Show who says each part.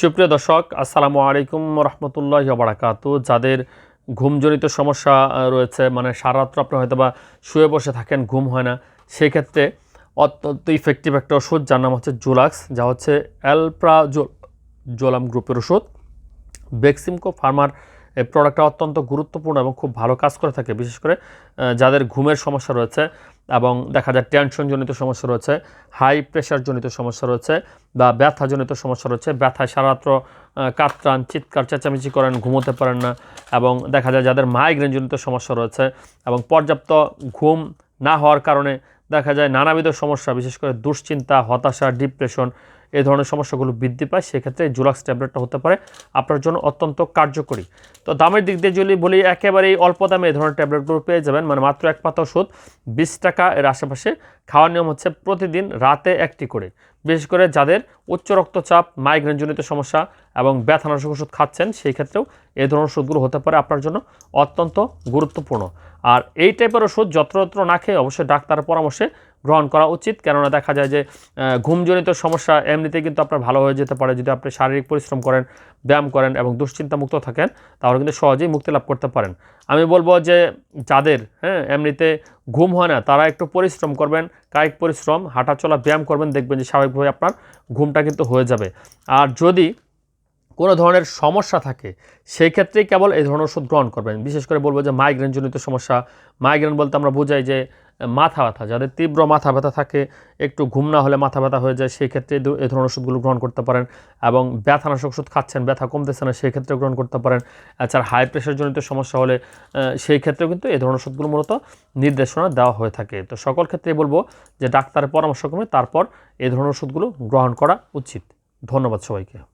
Speaker 1: সুপ্রিয় দর্শক, আসসালামু আলাইকুম রহমতুল্লাহ বারাকাতু। যাদের ঘুমজনিত সমস্যা রয়েছে মানে সারা রাত্র আপনি হয়তো বা শুয়ে বসে থাকেন, ঘুম হয় না সেই ক্ষেত্রে অত্যন্ত ইফেক্টিভ একটা ওষুধ, যার নাম হচ্ছে জুলাক্স, যা হচ্ছে অ্যালপ্রা জোলাম গ্রুপের ওষুধ। বেক্সিমকো ফার্মার এই প্রোডাক্টটা অত্যন্ত গুরুত্বপূর্ণ এবং খুব ভালো কাজ করে থাকে, বিশেষ করে যাদের ঘুমের সমস্যা রয়েছে এবং দেখা যায় টেনশনজনিত সমস্যা রয়েছে হাই প্রেশারজনিত সমস্যা রয়েছে বা ব্যথাজনিত সমস্যা রয়েছে। ব্যথায় সারাত্র কাতরান, চিৎকার, চেঁচামেচি করেন, ঘুমোতে পারেন না এবং দেখা যায় যাদের মাইগ্রেনজনিত সমস্যা রয়েছে এবং পর্যাপ্ত ঘুম না হওয়ার কারণে দেখা যায় নানাবিধ সমস্যা, বিশেষ করে দুশ্চিন্তা, হতাশা ডিপ্রেশন এই ধরনের সমস্যাগুলো বৃদ্ধি পায়, সেক্ষেত্রে জুলাক্স ট্যাবলেটটা হতে পারে আপনার জন্য অত্যন্ত কার্যকরী। তো দামের দিক দিয়ে যদি বলি, একেবারেই অল্প দামে এই ধরনের ট্যাবলেটগুলো পেয়ে যাবেন মানে মাত্র এক পাতা ওষুধ, বিশ টাকা এর আশেপাশে। খাওয়ার নিয়ম হচ্ছে প্রতিদিন রাতে একটি করে। বিশেষ করে যাদের উচ্চ রক্তচাপ মাইগ্রেনজনিত সমস্যা এবং ব্যথানাশক ওষুধ খাচ্ছেন, সেই ক্ষেত্রেও এই ধরনের ওষুধগুলো হতে পারে আপনার জন্য অত্যন্ত গুরুত্বপূর্ণ। আর এই টাইপের ওষুধ যত্রতত্র না খেয়ে অবশ্যই ডাক্তারের পরামর্শে গ্রহণ করা উচিত। কেননা দেখা যায় যে ঘুমজনিত সমস্যা এমনিতে কিন্তু আপনার ভালো হয়ে যেতে পারে। যদি আপনি শারীরিক পরিশ্রম করেন, ব্যায়াম করেন এবং দুশ্চিন্তামুক্ত থাকেন, তাহলে কিন্তু সহজেই মুক্তি লাভ করতে পারেন। আমি বলব যে, যাদের হ্যাঁ এমনিতে ঘুম হয় না, তারা একটু পরিশ্রম করবেন, কায়িক পরিশ্রম, হাঁটাচলা, ব্যায়াম করবেন, দেখবেন যে স্বাভাবিকভাবে আপনার ঘুমটা কিন্তু হয়ে যাবে। আর যদি কোনো ধরনের সমস্যা থাকে, সেই ক্ষেত্রেই কেবল এই ধরনের ওষুধ গ্রহণ করবেন। বিশেষ করে বলব যে মাইগ্রেনজনিত সমস্যা। মাইগ্রেন বলতে আমরা বোঝাই যে মাথা ব্যথা, যাদের তীব্র মাথা ব্যথা থাকে, একটু ঘুম না হলে মাথা ব্যথা হয়ে যায়, সেই ক্ষেত্রে এই ধরনের ওষুধগুলো গ্রহণ করতে পারেন এবং ব্যথানাশক ওষুধ খাচ্ছেন, ব্যথা কমতেছে না, সেই ক্ষেত্রে গ্রহণ করতে পারেন। এছাড়া হাই প্রেশারজনিত সমস্যা হলে সেই ক্ষেত্রেও কিন্তু এই ধরনের ওষুধগুলো মূলত নির্দেশনা দেওয়া হয়ে থাকে। তো সকল ক্ষেত্রেই বলব যে ডাক্তারের পরামর্শ ক্রমে তারপর এই ধরনের ওষুধগুলো গ্রহণ করা উচিত। ধন্যবাদ সবাইকে।